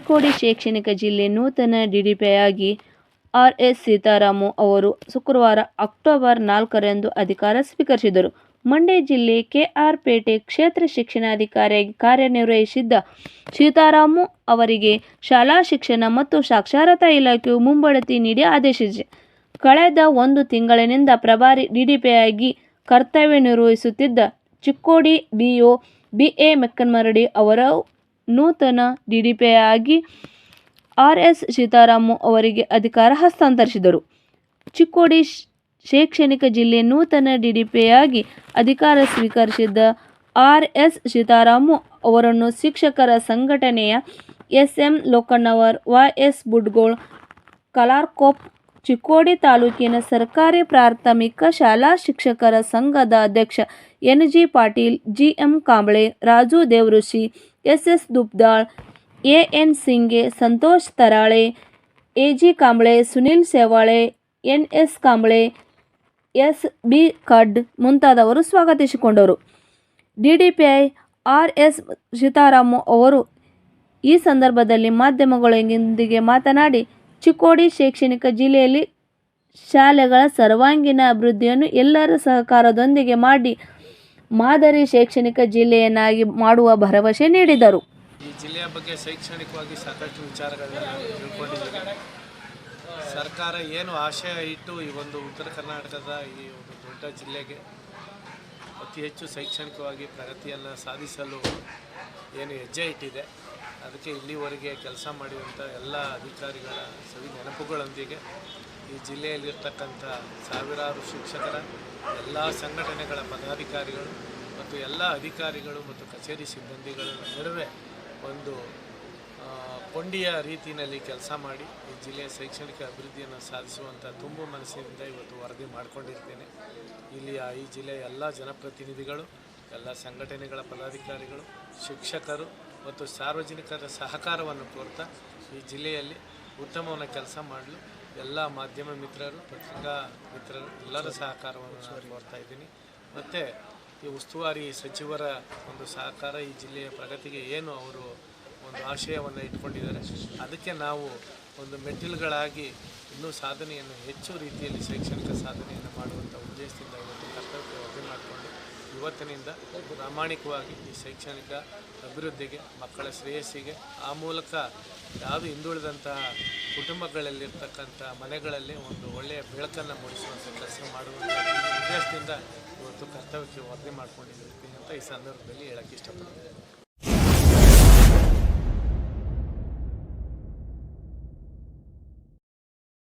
ಚಿಕ್ಕೋಡಿ ಶೈಕ್ಷಣಿಕ ಜಿಲ್ಲೆ ನೂತನ ಡಿಡಿಪಿಯಾಗಿ ಆರ್. ಎಸ್. ಸೀತಾರಾಮು ಅವರು ಶುಕ್ರವಾರ ಅಕ್ಟೋಬರ್ ನಾಲ್ಕರಂದು ಅಧಿಕಾರ ಸ್ವೀಕರಿಸಿದರು. ಮಂಡ್ಯ ಜಿಲ್ಲೆ ಕೆಆರ್ ಪೇಟೆ ಕ್ಷೇತ್ರ ಶಿಕ್ಷಣಾಧಿಕಾರಿಯಾಗಿ ಕಾರ್ಯನಿರ್ವಹಿಸಿದ್ದ ಸೀತಾರಾಮು ಅವರಿಗೆ ಶಾಲಾ ಶಿಕ್ಷಣ ಮತ್ತು ಸಾಕ್ಷರತಾ ಇಲಾಖೆಯು ಮುಂಬಡ್ತಿ ನೀಡಿ ಆದೇಶಿಸಿದೆ. ಕಳೆದ ಒಂದು ತಿಂಗಳಿನಿಂದ ಪ್ರಭಾರಿ ಡಿಡಿಪಿಯಾಗಿ ಕರ್ತವ್ಯ ನಿರ್ವಹಿಸುತ್ತಿದ್ದ Chikkodi BO B. A. Mekkanmaradi ಅವರು ನೂತನ ಡಿಡಿಪಿಯಾಗಿ ಆರ್. ಎಸ್. ಸೀತಾರಾಮು ಅವರಿಗೆ ಅಧಿಕಾರ ಹಸ್ತಾಂತರಿಸಿದರು. ಚಿಕ್ಕೋಡಿ ಶೈಕ್ಷಣಿಕ ಜಿಲ್ಲೆ ನೂತನ ಡಿಡಿಪಿಯಾಗಿ ಅಧಿಕಾರ ಸ್ವೀಕರಿಸಿದ್ದ ಆರ್. ಎಸ್. ಸೀತಾರಾಮು ಅವರನ್ನು ಶಿಕ್ಷಕರ ಸಂಘಟನೆಯ S. M. Lokannavar Y. S. Budgol Kalarakoppa, Chikkodi ತಾಲೂಕಿನ ಸರ್ಕಾರಿ ಪ್ರಾಥಮಿಕ ಶಾಲಾ ಶಿಕ್ಷಕರ ಸಂಘದ ಅಧ್ಯಕ್ಷ N. G. Patil G. M. Kamble, Raju Devrishi S. S. Dubdal A. N. Singe, Santosh Tarale, A. G. Kamble, Sunil Sevale, N. S. Kamble, S. B. Khad ಮುಂತಾದವರು ಸ್ವಾಗತಿಸಿಕೊಂಡರು. DDPI R. S. Sitaramu ಅವರು ಈ ಸಂದರ್ಭದಲ್ಲಿ ಮಾಧ್ಯಮಗಳೊಂದಿಗೆ ಮಾತನಾಡಿ, ಚಿಕ್ಕೋಡಿ ಶೈಕ್ಷಣಿಕ ಜಿಲ್ಲೆಯಲ್ಲಿ ಶಾಲೆಗಳ ಸರ್ವಾಂಗೀಣ ಅಭಿವೃದ್ಧಿಯನ್ನು ಎಲ್ಲರ ಸಹಕಾರದೊಂದಿಗೆ ಮಾಡಿ ಮಾದರಿ ಶೈಕ್ಷಣಿಕ ಜಿಲ್ಲೆಯನ್ನಾಗಿ ಮಾಡುವ ಭರವಸೆ ನೀಡಿದರು. ಈ ಜಿಲ್ಲೆಯ ಬಗ್ಗೆ ಶೈಕ್ಷಣಿಕವಾಗಿ ಸಾಕಷ್ಟು ವಿಚಾರಗಳನ್ನ ತಿಳ್ಕೊಂಡಿದ್ದೀವಿ ಸರ್ಕಾರ ಏನು ಆಶಯ ಇಟ್ಟು ಈ ಒಂದು ಉತ್ತರ ಕರ್ನಾಟಕದ ಈ ಒಂದು ದೊಡ್ಡ ಜಿಲ್ಲೆಗೆ ಅತಿ ಹೆಚ್ಚು ಶೈಕ್ಷಣಿಕವಾಗಿ ಪ್ರಗತಿಯನ್ನು ಸಾಧಿಸಲು ಏನು ಹೆಜ್ಜೆ ಇಟ್ಟಿದೆ ಅದಕ್ಕೆ ಇಲ್ಲಿವರೆಗೆ ಕೆಲಸ ಮಾಡಿರುವಂಥ ಎಲ್ಲ ಅಧಿಕಾರಿಗಳ ಸವಿ ನೆನಪುಗಳೊಂದಿಗೆ ಈ ಜಿಲ್ಲೆಯಲ್ಲಿರ್ತಕ್ಕಂಥ ಸಾವಿರಾರು ಶಿಕ್ಷಕರ, ಎಲ್ಲ ಸಂಘಟನೆಗಳ ಪದಾಧಿಕಾರಿಗಳು ಮತ್ತು ಎಲ್ಲ ಅಧಿಕಾರಿಗಳು ಮತ್ತು ಕಚೇರಿ ಸಿಬ್ಬಂದಿಗಳ ನಡುವೆ ಒಂದು ಕೊಂಡಿಯ ರೀತಿಯಲ್ಲಿ ಕೆಲಸ ಮಾಡಿ ಈ ಜಿಲ್ಲೆಯ ಶೈಕ್ಷಣಿಕ ಅಭಿವೃದ್ಧಿಯನ್ನು ಸಾಧಿಸುವಂಥ ತುಂಬು ಮನಸ್ಸಿನಿಂದ ಇವತ್ತು ವರದಿ ಮಾಡಿಕೊಂಡಿರ್ತೇನೆ. ಇಲ್ಲಿಯ ಈ ಜಿಲ್ಲೆಯ ಎಲ್ಲ ಜನಪ್ರತಿನಿಧಿಗಳು ಎಲ್ಲ ಸಂಘಟನೆಗಳ ಪದಾಧಿಕಾರಿಗಳು, ಶಿಕ್ಷಕರು ಮತ್ತು ಸಾರ್ವಜನಿಕರ ಸಹಕಾರವನ್ನು ಕೋರ್ತಾ ಈ ಜಿಲ್ಲೆಯಲ್ಲಿ ಉತ್ತಮವನ್ನು ಕೆಲಸ ಮಾಡಲು ಎಲ್ಲ ಮಾಧ್ಯಮ ಮಿತ್ರರು, ಪತ್ರಿಕಾ ಮಿತ್ರರು ಎಲ್ಲರ ಸಹಕಾರವನ್ನು ನಾನು ಕೋರ್ತಾ ಇದ್ದೀನಿ. ಮತ್ತು ಈ ಉಸ್ತುವಾರಿ ಸಚಿವರ ಒಂದು ಸಹಕಾರ ಈ ಜಿಲ್ಲೆಯ ಪ್ರಗತಿಗೆ ಏನು ಅವರು ಒಂದು ಆಶಯವನ್ನು ಇಟ್ಕೊಂಡಿದ್ದಾರೆ, ಅದಕ್ಕೆ ನಾವು ಒಂದು ಮೆಟ್ಟಿಲುಗಳಾಗಿ ಇನ್ನೂ ಸಾಧನೆಯನ್ನು ಹೆಚ್ಚು ರೀತಿಯಲ್ಲಿ ಶೈಕ್ಷಣಿಕ ಸಾಧನೆಯನ್ನು ಮಾಡುವಂಥ ಉದ್ದೇಶದಿಂದ ಇವತ್ತು ಇವತ್ತಿನಿಂದ ಪ್ರಾಮಾಣಿಕವಾಗಿ ಈ ಶೈಕ್ಷಣಿಕ ಅಭಿವೃದ್ಧಿಗೆ, ಮಕ್ಕಳ ಶ್ರೇಯಸ್ಸಿಗೆ, ಆ ಮೂಲಕ ಯಾವುದು ಹಿಂದುಳಿದಂತಹ ಕುಟುಂಬಗಳಲ್ಲಿರ್ತಕ್ಕಂಥ ಮನೆಗಳಲ್ಲಿ ಒಂದು ಒಳ್ಳೆಯ ಬೆಳಕನ್ನು ಮೂಡಿಸುವಂಥ ಕೆಲಸ ಮಾಡುವಂಥ ಉದ್ದೇಶದಿಂದ ಇವತ್ತು ಕರ್ತವ್ಯಕ್ಕೆ ವರದಿ ಮಾಡ್ಕೊಂಡಿದ್ದೀನಿ ಅಂತ ಈ ಸಂದರ್ಭದಲ್ಲಿ ಹೇಳಕ್ಕೆ ಇಷ್ಟಪಡ್ತೀನಿ.